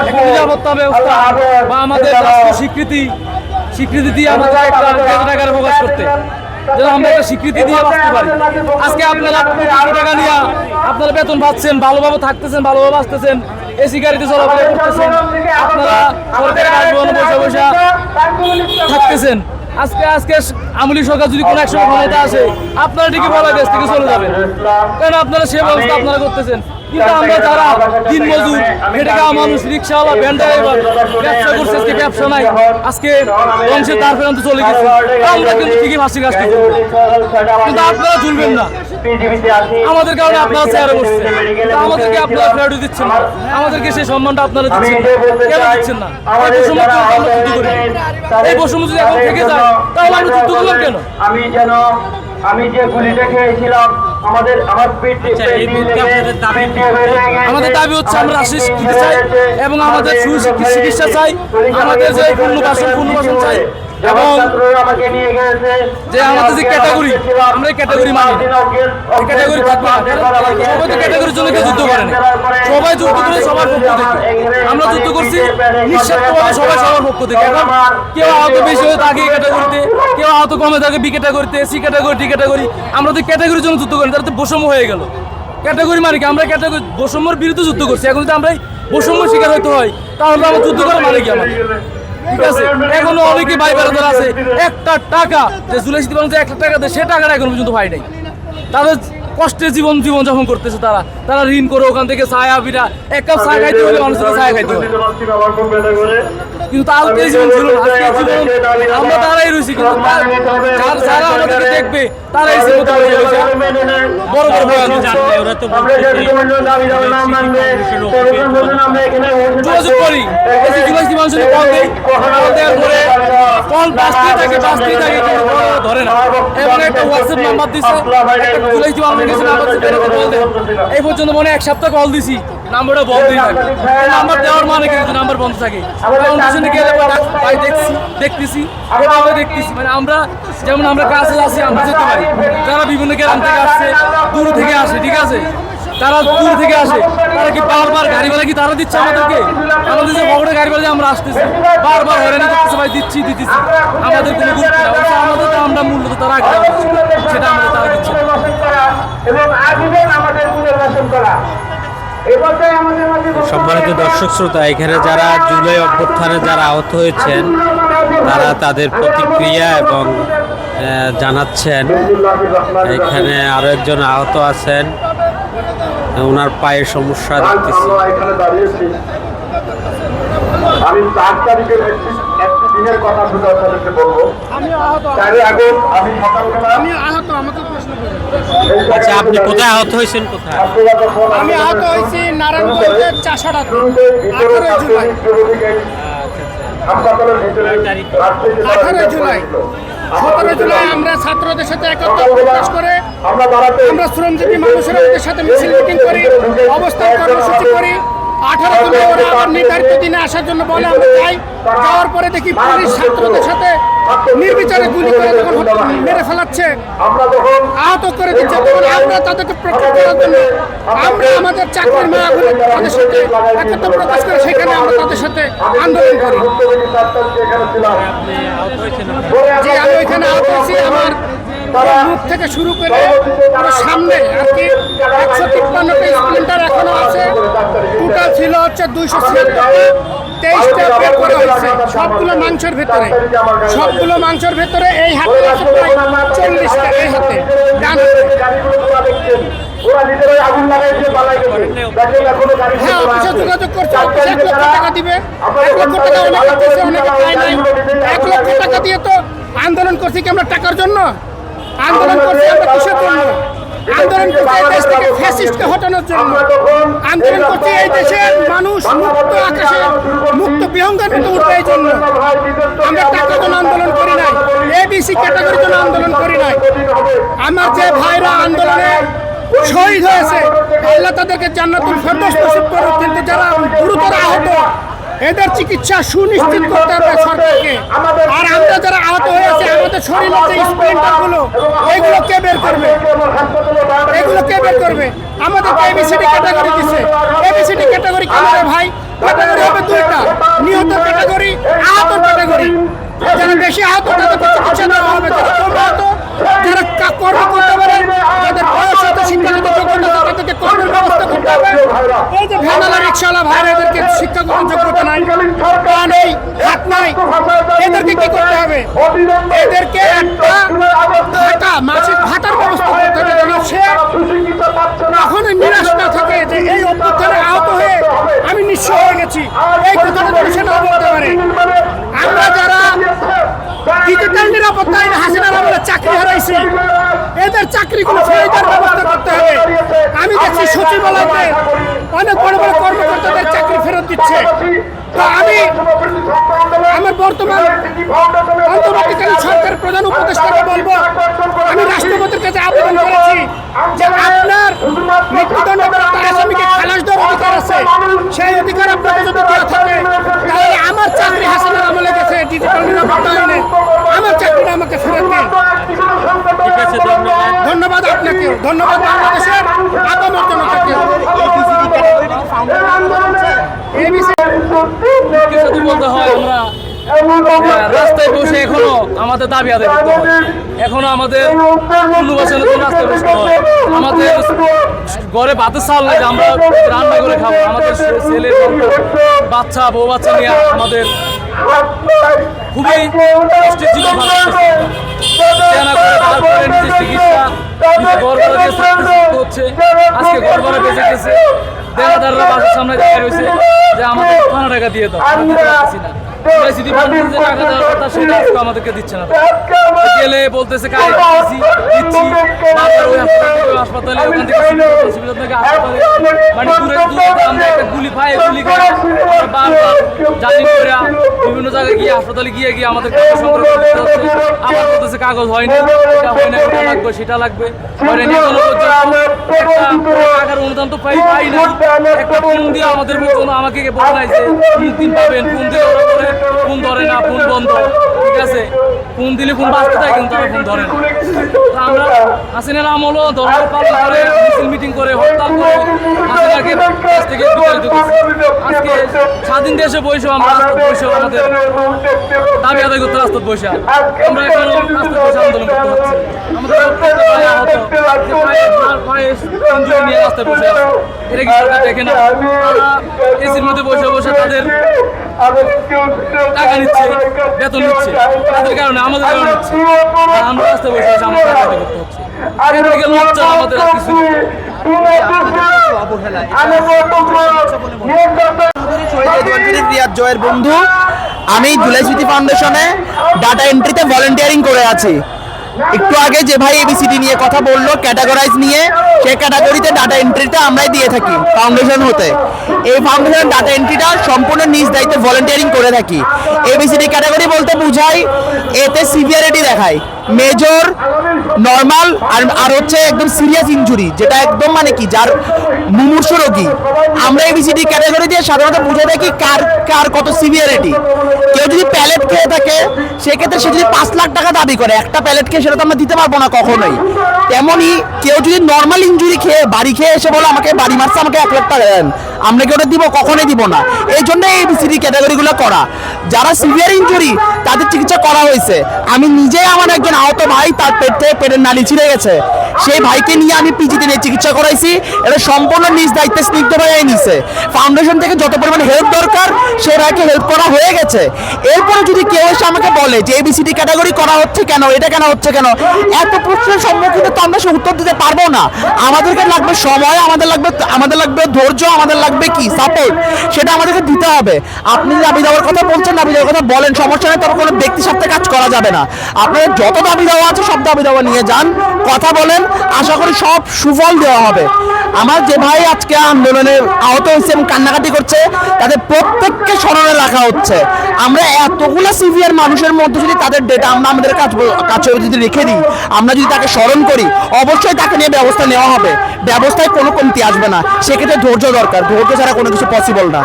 একটা নিরাপত্তা ব্যবস্থা বা আমাদের স্বীকৃতি স্বীকৃতি দিয়ে আমাদের একটা টাকার প্রকাশ করতে। যেন আমরা একটা স্বীকৃতি দিয়ে বাঁচতে পারি। আজকে আপনারা কোটি টাকা নিয়ে আপনারা বেতন পাচ্ছেন, ভালোভাবে থাকতেছেন, ভালোভাবে আসতেছেন এসি গাড়িতে চলাফেরা করতেছেন, আপনারা সরকারি বাসভবনে বসে বসে থাকতেছেন। আজকে আজকে আমলি সরকার যদি কোনো একসময় ক্ষমতা আসে, আপনারা ঠিকই বলা দেশ থেকে চলে যাবেন। কারণ আপনারা সে ব্যবস্থা আপনারা করতেছেন? কিন্তু আমরা যারা দিন মজুর খেটে খাওয়া মানুষ রিক্সাওয়ালা ভ্যান ড্রাইভার ব্যবসা করছে আজকে ব্যবসা নাই আজকে বংশের তার ফেরান্ত চলে গেছে। আমরা কিন্তু ঠিকই কাজটি করব কিন্তু আপনারা ঝুলবেন না। আমাদের কারণে আপনারা চেয়ারে বসছেন। আমাদেরকে আপনারা প্রায়োরিটি দিচ্ছেন না। আমাদেরকে সেই সম্মানটা আপনারা দিচ্ছেন না। কেন দিচ্ছেন না? এই বৈষম্য আমরা যুদ্ধ করি। এই যদি এখন থেকে যায় তাহলে আমরা যুদ্ধ করলাম কেন? আমি যেন আমি যে গুলিটা খেয়েছিলাম আমাদের আমার পেট আচ্ছা? আমাদের দাবি হচ্ছে আমরা চাই এবং আমাদের চিকিৎসা চাই। আমাদের যে পুনর্বাসন পুনর্বাসন চাই। এবং যে আমাদের যে ক্যাটাগরি আমরা এই ক্যাটাগরি মানি। এই ক্যাটাগরি থাকবে সবাই তো ক্যাটাগরির জন্য কেউ যুদ্ধ করে না। সবাই যুদ্ধ করে সবার পক্ষ থেকে। আমরা যুদ্ধ করছি। নিঃস্বার্থভাবে সবাই সবার পক্ষ থেকে। এখন কেউ আহত বেশি হয়ে থাকে এই ক্যাটাগরিতে কেউ আহত কমে থাকে বি ক্যাটাগরিতে সি ক্যাটাগরি ডি ক্যাটাগরি। আমরা তো ক্যাটাগরির জন্য যুদ্ধ করি না, তাহলে তো বৈষম্য হয়ে গেল। ক্যাটাগরি মানে কি? আমরা ক্যাটাগরি বৈষম্যের বিরুদ্ধে যুদ্ধ করছি। এখন যদি আমরা বৈষম্য শিকার হতে হয় তাহলে আমরা যুদ্ধ করার মানে কি আমাদের? ঠিক আছে? এখনও অনেকে ভাই বেড়াদার আছে, একটা টাকা যে জুলাই সিটি মানুষ একটা টাকা দেয়, সে টাকাটা এখন পর্যন্ত পাই নাই। তাদের কষ্টে জীবন জীবন যাপন করতেছে তারা। তারা ঋণ করে ওখান থেকে ছায়া বিরা, এক কাপ ছায়া খাইতে হলে মানুষের ছায়া খাইতে হয়। কিন্তু তার জীবন ছিল আজকে জীবন আমরা তারাই রয়েছি কিন্তু তার- যারা আমাদেরকে দেখবে তারাই রয়েছে বড় বড় বয়ান দিচ্ছে। জানলে ওরা তো বলছে যে যোগাযোগ করি। এই যে জুলাই সিটি মানুষের কল দেই। কল দেওয়ার পরে কল বাঁচতেই থাকে বাঁচতেই থাকে ধরে না। এবং একটা হোয়াটসঅ্যাপ নাম্বার দিচ্ছে একটা মানুষের কাছে নাম্বার দেয়। এই পর্যন্ত মনে এক সপ্তাহ কল দিছি। নাম্বারটা বন্ধই থাকে নাম্বার দেওয়ার মানে কিন্তু নাম্বার বন্ধ থাকে। ফাউন্ডেশনে গেলে পাই দেখছি দেখতেছি। এভাবে দেখতেছি। মানে আমরা যেমন আমরা কাছে আছি আমরা যেতে পারি। যারা বিভিন্ন গ্রাম থেকে আসছে দূর থেকে আসে ঠিক আছে? তারা দূর থেকে আসে। তারা কি বারবার গাড়ি ভাড়া কি তারা দিচ্ছে আমাদেরকে? আমাদের যে বড় গাড়ি ভাড়া আমরা আসতেছি। বারবার হয়রানি করতেছে ভাই দিচ্ছি দিতেছি। আমাদের কোনো গুরুত্ব না আমাদের তো আমরা মূল্য তো তারা আগে দিচ্ছি সেটা আমাদের তারা দিচ্ছে না। এবং আজীবন আমাদের পুনর্বাসন করা এবার আমাদের মাঝে সম্মানিত দর্শক শ্রোতা এখানে যারা জুলাই অভ্যুত্থানে যারা আহত হয়েছেন তারা তাদের প্রতিক্রিয়া এবং আহ, জানাচ্ছেন। এখানে আরও একজন আহত আছেন ওনার পায়ের সমস্যা দেখতেছি। আমি চার তারিখের একটি একটি দিনের কথা শুধু আপনাদেরকে বলব। চারই আগস্ট আমি সকালবেলা আমি আহত আমাকে আচ্ছা আপনি কোথায় আহত হয়েছেন কোথায়? আমি আহত হয়েছি নারায়ণগঞ্জের চাষাড়াতে আঠারোই জুলাই। হাসপাতালের ভিতরে রাত্রে আঠারোই জুলাই। সতেরো জুলাই আমরা ছাত্রদের সাথে একত্র প্রকাশ করে আমরা শ্রমজীবী মানুষের সাথে মিছিল মিটিং করি অবস্থান কর্মসূচি করি। আঠারো জুলাই ওরা আবার নির্ধারিত দিনে আসার জন্য বলে আমরা যাই যাওয়ার পরে দেখি পুলিশ ছাত্রদের সাথে নির্বিচারে গুলি করে তখন মেরে ফেলাচ্ছে আমরা আহত করে দিচ্ছে তখন আমরা তাদেরকে প্রকাশ করার জন্য আমরা আমাদের চাকরির মায়া বলে তাদের সাথে একত্র প্রকাশ করে সেখানে আমরা তাদের সাথে আন্দোলন করি। যে আমি ওইখানে আহত হয়েছি মুখ থেকে শুরু করে পুরো সামনে আর কি একশো তিপ্পান্নটা স্প্লিন্টার এখনও আছে। টোটাল ছিল হচ্ছে দুইশো ছিয়াত্তরটা। তেইশটা বের করা হয়েছে। সবগুলো মাংসের ভেতরে। সবগুলো মাংসের ভেতরে এই হাতে আছে প্রায় চল্লিশটা এই হাতে। ডান হ্যাঁ অফিসে যোগাযোগ করছে। অফিসে এক লক্ষ টাকা দিবে। এক লক্ষ টাকা অনেকে দিচ্ছে অনেকে পায় নাই। এক লক্ষ টাকা দিয়ে তো আন্দোলন করছি কি আমরা টাকার জন্য? আন্দোলন করছি আমরা কিসের জন্য আন্দোলন করছি এই দেশ থেকে ফ্যাসিস্টকে হটানোর জন্য। আন্দোলন করছি এই দেশের মানুষ মুক্ত আকাশে মুক্ত বিহঙ্গের মতো উঠবে এই জন্য আমরা টাকার জন্য আন্দোলন করি নাই। এবিসি ক্যাটাগরির জন্য আন্দোলন করি নাই। আমার যে ভাইরা আন্দোলনে শহীদ হয়েছে আল্লাহ তাদেরকে জান্নাতুল ফেরদৌস নসিব করুক কিন্তু যারা গুরুতর আহত এদের চিকিৎসা সুনিশ্চিত করতে হবে সরকারকে। আর আমরা যারা আহত হয়েছে আমাদের শরীরে যে স্প্লিন্টারগুলো এগুলো কে বের করবে? এগুলো কে বের করবে? আমাদের A B C D category দিছে। A B C D category কেন রে ভাই? ক্যাটাগরি হবে দুইটা। নিহত ক্যাটাগরি আহত ক্যাটাগরি যারা বেশি আহত তাদেরকে চিকিৎসা দেওয়া হবে। যারা কম আহত যারা কর্ম করতে পারে যাদের বয়স হতে শিক্ষাগত যোগ্যতা থাকে তাদেরকে কর্মের ব্যবস্থা করতে হবে। এই যে ভ্যানালা রিক্সাওয়ালা ভাইরা এদেরকে শিক্ষাগত যোগ্যতা পা নেই হবে? এদেরকে একটা ভাতা মাসিক ভাতার ব্যবস্থা করতে হবে যেন থাকে যে এই অভ্যুত্থানে আহত হয়ে আমি নিঃস্ব হয়ে গেছি। এই কথাটা সে না বলতে পারে। আমরা যারা ডিজিটাল নিরাপত্তা আইনে হাসিনার আমলে চাকরি হারাইছি, এদের চাকরিগুলো দেওয়ার ব্যবস্থা করতে হবে। আমি দেখছি সচিবালয়তে অনেক বড় বড় কর্মকর্তাদের চাকরি ফেরত দিচ্ছে। আমি আমার বর্তমান অন্তর্বর্তীকালীন সরকারের প্রধান উপদেষ্টাকে বলব আমি রাষ্ট্রপতির কাছে আবেদন করেছি যে আপনার মৃত্যুদণ্ড প্রাপ্ত আসামিকে খালাস দেওয়ার অধিকার আছে। সেই অধিকার আপনাকে যদি দেওয়া থাকে তাহলে আমার চাকরি হাসিনার আমলে গেছে ডিজিটাল নিরাপত্তা আইনে আমার চাকরিটা আমাকে ফেরত দিন। ধন্যবাদ। ধন্যবাদ আপনাকেও। ধন্যবাদ বাংলাদেশের আপামর জনতাকেও। এবিসি বলতে হয় আমরা। হ্যাঁ, রাস্তায় বসে এখনও আমাদের দাবি আদায় করতে হয়। এখনও আমাদের পুনর্বাসনের জন্য রাস্তায় বসতে হয়। আমাদের ঘরে ভাতের চাল যে আমরা রান্না করে খাব। আমাদের ছেলে বাচ্চা বউ বাচ্চা নিয়ে আমাদের খুবই কষ্টের জীবন করে নিজের চিকিৎসা হচ্ছে। আজকে বেঁচে গেছে। দেনাদাররা বাসার সামনে দেখা রয়েছে যে আমাদের পাঁচ টাকা দিয়ে দাও। আমরা দিতে পারতেছি না। ইউনিভার্সিটি ফান্ডের যে টাকা দেওয়ার কথা সেটা আজকে আমাদেরকে দিচ্ছে না। গেলে বলতেছে কাজ দিচ্ছি দিচ্ছি। ওই হাসপাতাল ওই হাসপাতালে ওখান থেকে হসপিটাল থেকে হাসপাতালে মানে দূরে দূরে আমরা আমরা বারবার জানি করে বিভিন্ন জায়গায় গিয়ে হাসপাতালে গিয়ে গিয়ে আমাদের কাগজ সংগ্রহ করতে হচ্ছে। আবার বলতেছে কাগজ হয়নি এটা হয় না এটা লাগবে সেটা লাগবে। এখনও পর্যন্ত টাকার অনুদান তো পাই পাই না। একটা ফোন দিয়ে আমাদের আমাকে বলে নাই যে তিন দিন পাবেন ফোন দিয়ে ওরা ফোন ধরে না ফোন বন্ধ। ঠিক আছে, ফোন দিলে ফোন থাকে কিন্তু ফোন ধরে মিছিল মিটিং করে হরতাল করে থেকে আজকে স্বাধীন দেশে বসেও আমরা বসেও আমাদের দাবি আদায় করতে রাস্তা বসে। আমরা এখন রাস্তা বসে আন্দোলন করতে হচ্ছে দেখে না এসির মধ্যে বসে বসে তাদের টাকা নিচ্ছে বেতন নিচ্ছে। তাদের কারণে আমাদের কারণে নিচ্ছে আমরা রাস্তায় বসে বসে আমাদের টাকা করতে হচ্ছে। এর থেকে লজ্জা আমাদের কিছু জয়ের বন্ধু আমি জুলাই স্মৃতি ফাউন্ডেশনে ডাটা এন্ট্রিতে ভলেন্টিয়ারিং করে আছি। একটু আগে যে ভাই এবিসিডি নিয়ে কথা বলল ক্যাটাগরাইজ নিয়ে, সে ক্যাটাগরিতে ডাটা এন্ট্রিটা আমরাই দিয়ে থাকি ফাউন্ডেশন হতে। এই ফাউন্ডেশন ডাটা এন্ট্রিটা সম্পূর্ণ নিজ দায়িত্বে ভলেন্টিয়ারিং করে থাকি। এবিসিডি ক্যাটাগরি বলতে বুঝাই এতে সিভিয়ারিটি দেখায়। মেজর, নর্মাল, আর আর হচ্ছে একদম সিরিয়াস ইঞ্জুরি যেটা একদম মানে কি, যার মুমূর্ষ রোগী। আমরা এবিসিডি ক্যাটাগরি দিয়ে সাধারণত বুঝে থাকি কার কার কত সিভিয়ারিটি কেউ যদি প্যালেট খেয়ে থাকে, সেক্ষেত্রে সে যদি পাঁচ লাখ টাকা দাবি করে, একটা প্যালেট খেয়ে সেটা তো আমরা দিতে পারব না কখনোই। তেমনই কেউ যদি নর্মাল ইঞ্জুরি খেয়ে বাড়ি খেয়ে এসে বলো আমাকে বাড়ি মারছে, আমাকে এক লাখ টাকা দেন। আমরা কি ওটা দিব? কখনোই দিব না। এই জন্য এই বিসিডি ক্যাটাগরিগুলো করা। যারা সিভিয়ার ইঞ্জুরি তাদের চিকিৎসা করা হয়েছে। আমি নিজে আমার একজন আহত ভাই, তার পেট থেকে পেটের নালি ছিঁড়ে গেছে। সেই ভাইকে নিয়ে আমি পিজিতে নিয়ে চিকিৎসা করাইছি। এটা সম্পূর্ণ নিজ দায়িত্বে স্নিগ্ধ ভাইয়াই নিছে। ফাউন্ডেশন থেকে যত পরিমাণ হেল্প দরকার, সে ভাইকে হেল্প করা হয়ে গেছে। এরপরে যদি কেউ এসে আমাকে বলে যে এবিসিডি ক্যাটাগরি করা হচ্ছে কেন, এটা কেন হচ্ছে কেন, এত প্রশ্নের সম্মুখীন তো আমরা সে উত্তর দিতে পারব না। আমাদেরকে লাগবে সময়, আমাদের লাগবে আমাদের লাগবে ধৈর্য, আমাদের লাগবে কি? সাপোর্ট সেটা আমাদেরকে দিতে হবে। আপনি দাবি দেওয়ার কথা বলছেন, দাবি দেওয়ার কথা বলেন, সমস্যা নেই, তবে কোনো ব্যক্তি সাথে কাজ করা যাবে না। আপনাদের যত দাবি দেওয়া আছে, সব দাবি দেওয়া নিয়ে যান, কথা বলেন আশা করি সব সুফল দেওয়া হবে। আমার যে ভাই আজকে আন্দোলনে আহত হয়েছে এবং কান্নাকাটি করছে, তাদের প্রত্যেককে স্মরণে রাখা হচ্ছে। আমরা এতগুলো সিভিয়ার মানুষের মধ্যে যদি তাদের ডেটা আমরা আমাদের কাছ কাছে যদি রেখে দিই, আমরা যদি তাকে স্মরণ করি, অবশ্যই তাকে নিয়ে ব্যবস্থা নেওয়া হবে। ব্যবস্থায় কোনো কমতি আসবে না। সেক্ষেত্রে ধৈর্য দরকার। ধৈর্য ছাড়া কোনো কিছু পসিবল না।